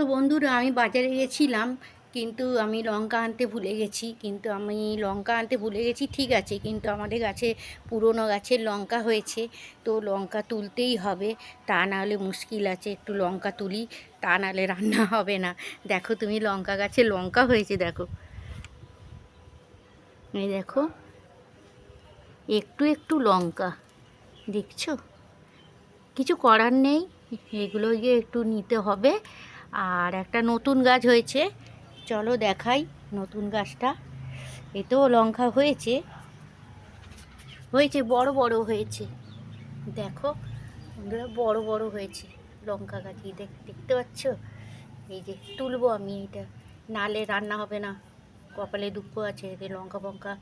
তো বন্ধুরা, আমি বাজারে গেছিলাম, কিন্তু আমি লঙ্কা আনতে ভুলে গেছি, কিন্তু আমি লঙ্কা আনতে ভুলে গেছি, ঠিক আছে, কিন্তু আমাদের গাছে পুরনো গাছের লঙ্কা হয়েছে, তো লঙ্কা তুলতেই হবে, তা নাহলে মুশকিল আছে, একটু লঙ্কা তুলি, তা নাহলে রান্না হবে না। দেখো তুমি লঙ্কা গাছে লঙ্কা হয়েছে, দেখো। এই দেখো, একটু একটু লঙ্কা, দেখছ? কিছু করার নেই, এগুলো গিয়ে একটু নিতে হবে আর একটা নতুন গাছ হয়েছে। চলো দেখাই নতুন গাছটা। এতেও লঙ্কা হয়েছে। হয়েছে, বড় বড় হয়েছে। দেখো, বড় বড় হয়েছে লঙ্কা গাছ। দেখ, দেখতে পাচ্ছ? এই যে তুলবো আমি এটা। নালে রান্না হবে না। কপালে দুঃখ আছে এতে লঙ্কা ফঙ্কা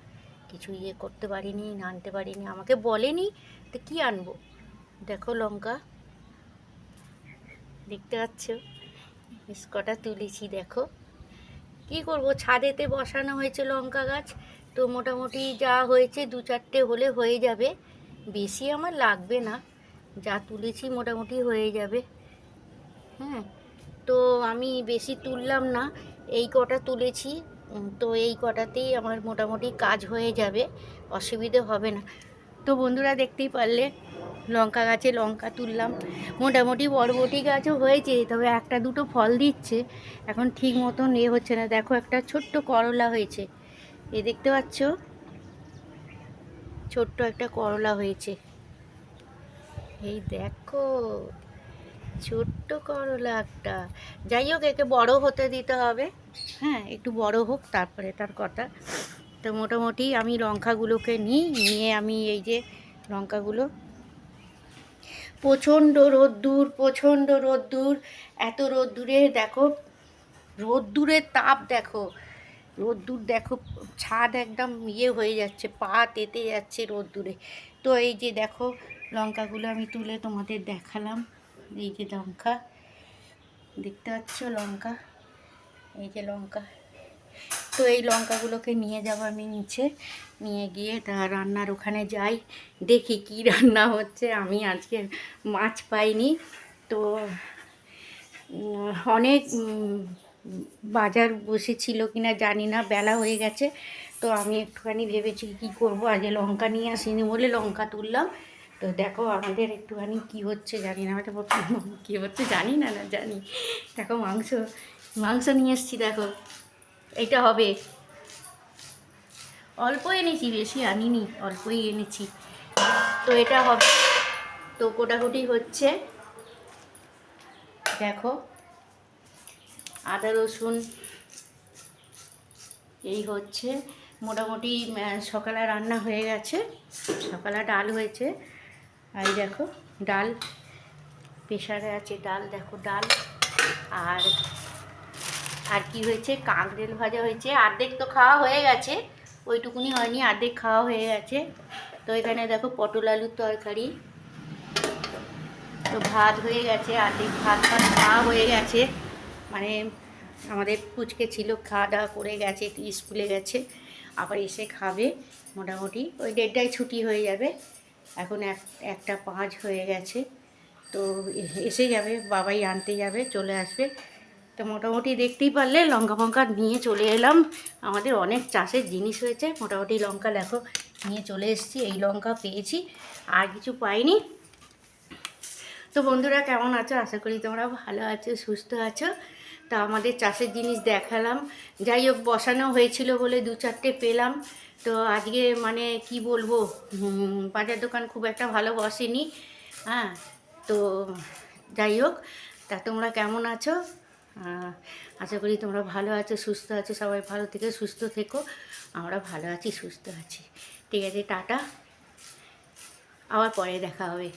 কিছু ইয়ে করতে পারিনি, আনতে পারিনি। আমাকে বলেনি তো কী আনব? দেখো লঙ্কা। দেখতে পাচ্ছ? কটা তুলেছি, দেখো। কি করব? ছাদেতে বসানো হয়েছে লঙ্কা গাছ। তো মোটামুটি যা হয়েছে, দু চারটে হলে হয়ে যাবে। বেশি আমার লাগবে না। যা তুলেছি মোটামুটি হয়ে যাবে। হ্যাঁ তো আমি বেশি তুললাম না। এই কটা তুলেছি। তো এই কটাতেই আমার মোটামুটি কাজ হয়ে যাবে। অসুবিধে হবে না। তো বন্ধুরা দেখতেই পারলে লঙ্কা গাছে লঙ্কা তুললাম। মোটামুটি বরবটি গাছও হয়েছে, তবে একটা দুটো ফল দিচ্ছে। এখন ঠিক মতন এ হচ্ছে না। দেখো একটা ছোট্ট করলা হয়েছে। এ দেখতে পাচ্ছ? ছোট্ট একটা করলা হয়েছে। এই দেখো, ছোট্ট করলা একটা। যাই হোক, একে বড় হতে দিতে হবে। হ্যাঁ একটু বড় হোক, তারপরে তার কথা। তো মোটামুটি আমি লঙ্কাগুলোকে নিই, নিয়ে আমি এই যে লঙ্কাগুলো প্রচণ্ড রোদ্দুর প্রচণ্ড রোদ্দুর। এত রোদ্দুরে দেখো, রোদ্দুরের তাপ দেখো। রোদ্দুর দেখো, ছাদ একদম ইয়ে হয়ে যাচ্ছে, পা তেতে যাচ্ছে রোদ্দুরে। তো এই যে দেখো, লঙ্কাগুলো আমি তুলে তোমাদের দেখালাম। এই যে লঙ্কা, দেখতে পাচ্ছ লঙ্কা? এই যে লঙ্কা। তো এই লঙ্কাগুলোকে নিয়ে যাব আমি নিচে। নিয়ে গিয়ে তা রান্নার ওখানে যাই। দেখি কি রান্না হচ্ছে। আমি আজকে মাছ পাইনি। তো অনেক বাজার বসেছিল কিনা জানি না। বেলা হয়ে গেছে। তো আমি একটুখানি ভেবেছি কি করব? আজকে লঙ্কা নিয়ে আসিনি বলে লঙ্কা তুললাম। তো দেখো আমাদের একটুখানি কি হচ্ছে জানি না। আমাদের কী হচ্ছে জানি না না জানি। দেখো মাংস মাংস নিয়ে এসছি দেখো। এইটা হবে। অল্প এনেছি, বেশি আনিনি, অল্পই এনেছি। তো এটা হবে। তো কোটাকুটি হচ্ছে, দেখো, আদা, রসুন, এই হচ্ছে। মোটামুটি সকালে রান্না হয়ে গেছে, সকালে ডাল হয়েছে। আর দেখো, ডাল প্রেশারে আছে ডাল, দেখো ডাল। আর আর কি হয়েছে? কাঁকরেল ভাজা হয়েছে। অর্ধেক তো খাওয়া হয়ে গেছে। ওইটুকুনি হয়নি, অর্ধেক খাওয়া হয়ে গেছে। তো এখানে দেখো পটল আলুর তরকারি। তো ভাত হয়ে গেছে, অর্ধেক ভাত ভাত খাওয়া হয়ে গেছে। মানে আমাদের পুচকে ছিল, খাওয়া দাওয়া করে গেছে, স্কুলে গেছে। আবার এসে খাবে মোটামুটি। ওই দেড়টায় ছুটি হয়ে যাবে। এখন এক, একটা পাঁচ হয়ে গেছে। তো এসে যাবে, বাবাই আনতে যাবে, চলে আসবে। তো মোটামুটি দেখতেই পারলে লঙ্কা ফঙ্কা নিয়ে চলে এলাম। আমাদের অনেক চাষের জিনিস হয়েছে। মোটামুটি লঙ্কা দেখো, নিয়ে চলে এসেছি। এই লঙ্কা পেয়েছি, আর কিছু পাইনি। তো বন্ধুরা, কেমন আছো? আশা করি তোমরা ভালো আছো, সুস্থ আছো। তা আমাদের চাষের জিনিস দেখালাম। যাই হোক, বসানো হয়েছিল বলে দু চারটে পেলাম। তো আজকে মানে কি বলব? বাজার দোকান খুব একটা ভালো বসেনি। হ্যাঁ তো যাই হোক, তা তোমরা কেমন আছো? আশা করি তোমরা ভালো আছো, সুস্থ আছো, সবাই ভালো থেকে সুস্থ থেকো। আমরা ভালো আছি, সুস্থ আছি। ঠিক আছে, টাটা। আবার পরে দেখা হবে।